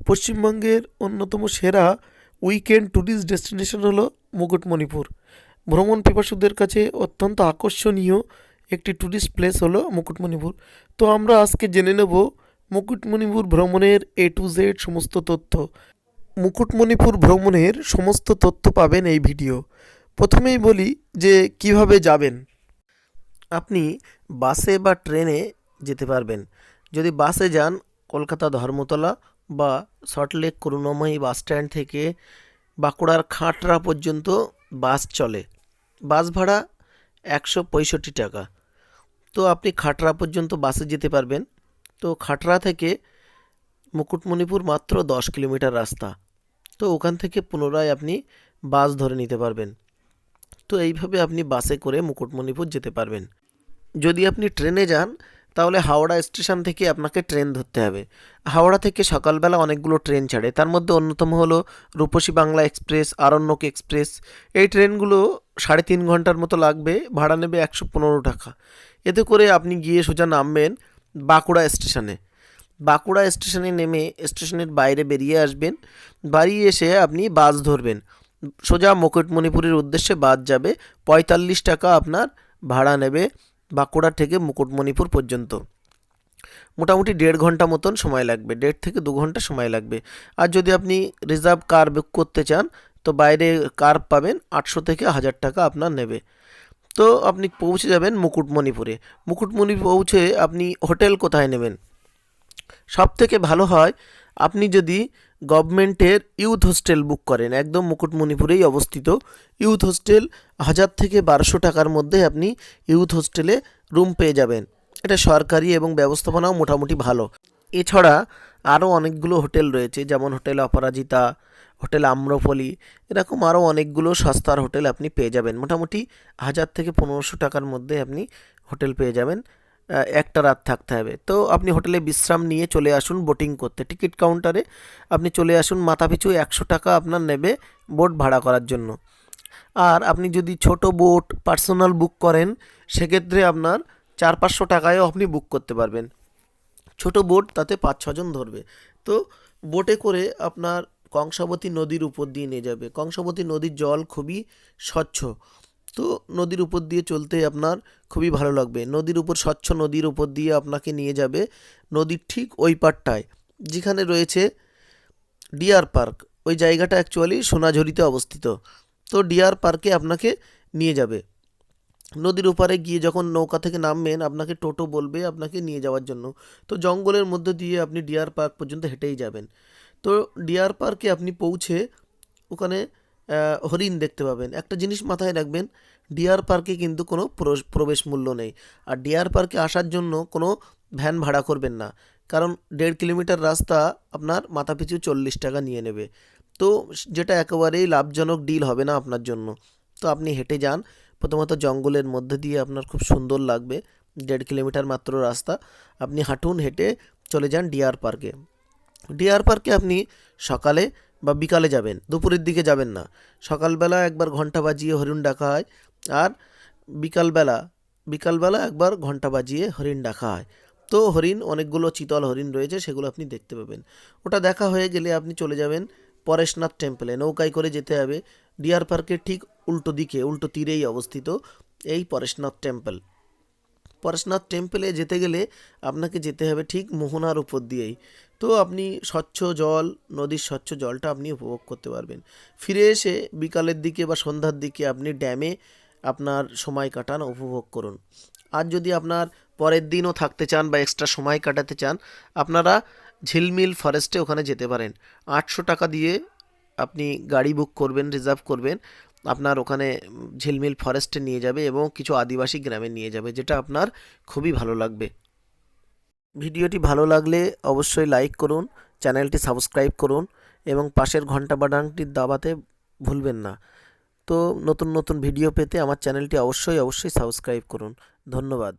পশ্চিমবঙ্গের অন্যতম সেরা উইকেন্ড ট্যুরিস্ট ডেস্টিনেশন হলো মুকুটমণিপুর। ভ্রমণ পিপাসুদের কাছে অত্যন্ত আকর্ষণীয় একটি ট্যুরিস্ট প্লেস হলো মুকুটমণিপুর। তো আমরা আজকে জেনে নেব মুকুটমণিপুর ভ্রমণের এ টু জেড সমস্ত তথ্য। মুকুটমণিপুর ভ্রমণের সমস্ত তথ্য পাবেন এই ভিডিও প্রথমেই বলি যে কীভাবে যাবেন। আপনি বাসে বা ট্রেনে যেতে পারবেন। যদি বাসে যান, কলকাতা ধর্মতলা বা সল্টলেক করুণাময়ী বাস স্ট্যান্ড থেকে বাঁকুড়ার খাটরা পর্যন্ত বাস চলে। বাস ভাড়া একশো পঁয়ষট্টি টাকা। তো আপনি খাটরা পর্যন্ত বাসে যেতে পারবেন। তো খাটরা থেকে মুকুটমণিপুর মাত্র দশ কিলোমিটার রাস্তা। তো ওখান থেকে পুনরায় আপনি বাস ধরে নিতে পারবেন। তো এইভাবে আপনি বাসে করে মুকুটমণিপুর যেতে পারবেন। যদি আপনি ট্রেনে যান তাহলে হাওড়া স্টেশন থেকে আপনাকে ট্রেন ধরতে হবে। হাওড়া থেকে সকালবেলা অনেকগুলো ট্রেন ছাড়ে। তার মধ্যে অন্যতম হলো রূপসী বাংলা এক্সপ্রেস, আরণ্যক এক্সপ্রেস। এই ট্রেনগুলো সাড়ে তিন ঘণ্টার মতো লাগবে, ভাড়া নেবে একশো পনেরো টাকা। এতে করে আপনি গিয়ে সোজা নামবেন বাঁকুড়া স্টেশনে। বাঁকুড়া স্টেশনে নেমে স্টেশনের বাইরে বেরিয়ে আসবেন। বাড়ি এসে আপনি বাস ধরবেন। সোজা মুকুটমণিপুরের উদ্দেশ্যে বাস যাবে। পঁয়তাল্লিশ টাকা আপনার ভাড়া নেবে। বাঁকুড়া থেকে মুকুটমণিপুর পর্যন্ত। মোটামুটি দেড় ঘণ্টা মতন সময় লাগবে, দেড় থেকে দু ঘণ্টা সময় লাগবে। আর যদি আপনি রিজার্ভ কার বুক করতে চান, তো বাইরে কার পাবেন আটশো থেকে হাজার টাকা আপনার নেবে। তো আপনি পৌঁছে যাবেন মুকুটমণিপুরে। মুকুটমণিপুর পৌঁছে আপনি হোটেল কোথায় নেবেন? সব থেকে ভালো হয় আপনি যদি গভর্নমেন্টের ইউথ হোস্টেল বুক করেন, একদম মুকুটমণিপুরেই অবস্থিত, ইউথ হোস্টেল হাজার থেকে বারোশো টাকার মধ্যে আপনি ইউথ হোস্টেলে রুম পেয়ে যাবেন। এটা সরকারি এবং ব্যবস্থাপনাও মোটামুটি ভালো। এছাড়া আরও অনেকগুলো হোটেল রয়েছে, যেমন হোটেল অপরাজিতা, হোটেল আম্রপলি, এরকম আরও অনেকগুলো সস্তার হোটেল আপনি পেয়ে যাবেন। মোটামুটি হাজার থেকে পনেরোশো টাকার মধ্যে আপনি হোটেল পেয়ে যাবেন। একটা রাত থাকতে হবে। তো আপনি হোটেলে বিশ্রাম নিয়ে চলে আসুন বোটিং করতে। টিকিট কাউন্টারে আপনি চলে আসুন মাথাপিছু একশো টাকা আপনার নেবে বোট ভাড়া করার জন্য। আর আপনি যদি ছোট বোট পার্সোনাল বুক করেন, সেক্ষেত্রে আপনার চার পাঁচশো টাকায়ও আপনি বুক করতে পারবেন। ছোট বোট তাতে পাঁচ ছজন ধরবে। তো বোটে করে আপনার কংসাবতী নদীর উপর দিয়ে নিয়ে যাবে। কংসাবতী নদীর জল খুবই স্বচ্ছ। তো নদীর উপর দিয়ে চলতে আপনার খুবই ভালো লাগবে। নদীর উপর, স্বচ্ছ নদীর উপর দিয়ে আপনাকে নিয়ে যাবে নদীর ঠিক ওই পারটায় যেখানে রয়েছে ডিয়ার পার্ক। ওই জায়গাটা অ্যাকচুয়ালি সোনাঝুরিতে অবস্থিত। তো ডিয়ার পার্কে আপনাকে নিয়ে যাবে। নদীর ওপারে গিয়ে যখন নৌকা থেকে নামবেন, আপনাকে টোটো বলবে আপনাকে নিয়ে যাওয়ার জন্য। তো জঙ্গলের মধ্যে দিয়ে আপনি ডিয়ার পার্ক পর্যন্ত হেঁটেই যাবেন। তো ডিয়ার পার্কে আপনি পৌঁছে ওখানে হরিণ দেখতে পাবেন। একটা জিনিস মাথায় রাখবেন, ডিয়ার পার্কে কিন্তু কোনো প্রবেশ মূল্য নেই। আর ডিয়ার পার্কে আসার জন্য কোনো ভ্যান ভাড়া করবেন না। কারণ দেড় কিলোমিটার রাস্তা আপনার মাথাপিছু চল্লিশ টাকা নিয়ে নেবে। তো যেটা একেবারেই লাভজনক ডিল হবে না আপনার জন্য। তো আপনি হেঁটে যান। প্রথমত জঙ্গলের মধ্যে দিয়ে আপনার খুব সুন্দর লাগবে। দেড় কিলোমিটার মাত্র রাস্তা। আপনি হাঁটুন, হেঁটে চলে যান ডিয়ার পার্কে। ডিয়ার পার্কে আপনি সকালে বা বিকালে যাবেন, দুপুরের দিকে যাবেন না। সকালবেলা একবার ঘণ্টা বাজিয়ে হরিণ ডাকা হয় আর বিকালবেলা বিকালবেলা একবার ঘণ্টা বাজিয়ে হরিণ ডাকা হয়। তো হরিণ, অনেকগুলো চিতল হরিণ রয়েছে, সেগুলো আপনি দেখতে পাবেন। ওটা দেখা হয়ে গেলে আপনি চলে যাবেন পরেশনাথ টেম্পলে নৌকায় করে যেতে হবে। ডিয়ার পার্কের ঠিক উল্টো দিকে, উল্টো তীরেই অবস্থিত এই পরেশনাথ টেম্পল পরেশনাথ টেম্পলে যেতে গেলে আপনাকে যেতে হবে ঠিক মোহনার উপর দিয়েই। তো আপনি স্বচ্ছ জল, নদীর স্বচ্ছ জলটা আপনি উপভোগ করতে পারবেন। ফিরে এসে বিকালের দিকে বা সন্ধ্যার দিকে আপনি ড্যামে আপনার সময় কাটান, উপভোগ করুন। আর যদি আপনার পরের দিনও থাকতে চান বা এক্সট্রা সময় কাটাতে চান, আপনারা ঝিলমিল ফরেস্টে ওখানে যেতে পারেন। আটশো টাকা দিয়ে আপনি গাড়ি বুক করবেন, রিজার্ভ করবেন। আপনার ওখানে ঝিলমিল ফরেস্টে নিয়ে যাবে এবং কিছু আদিবাসী গ্রামে নিয়ে যাবে, যেটা আপনার খুবই ভালো লাগবে। ভিডিওটি ভালো লাগলে অবশ্যই লাইক করুন, চ্যানেলটি সাবস্ক্রাইব করুন এবং পাশের ঘণ্টা বাটনটি দাবাতে ভুলবেন না। তো নতুন নতুন ভিডিও পেতে আমার চ্যানেলটি অবশ্যই অবশ্যই সাবস্ক্রাইব করুন। ধন্যবাদ।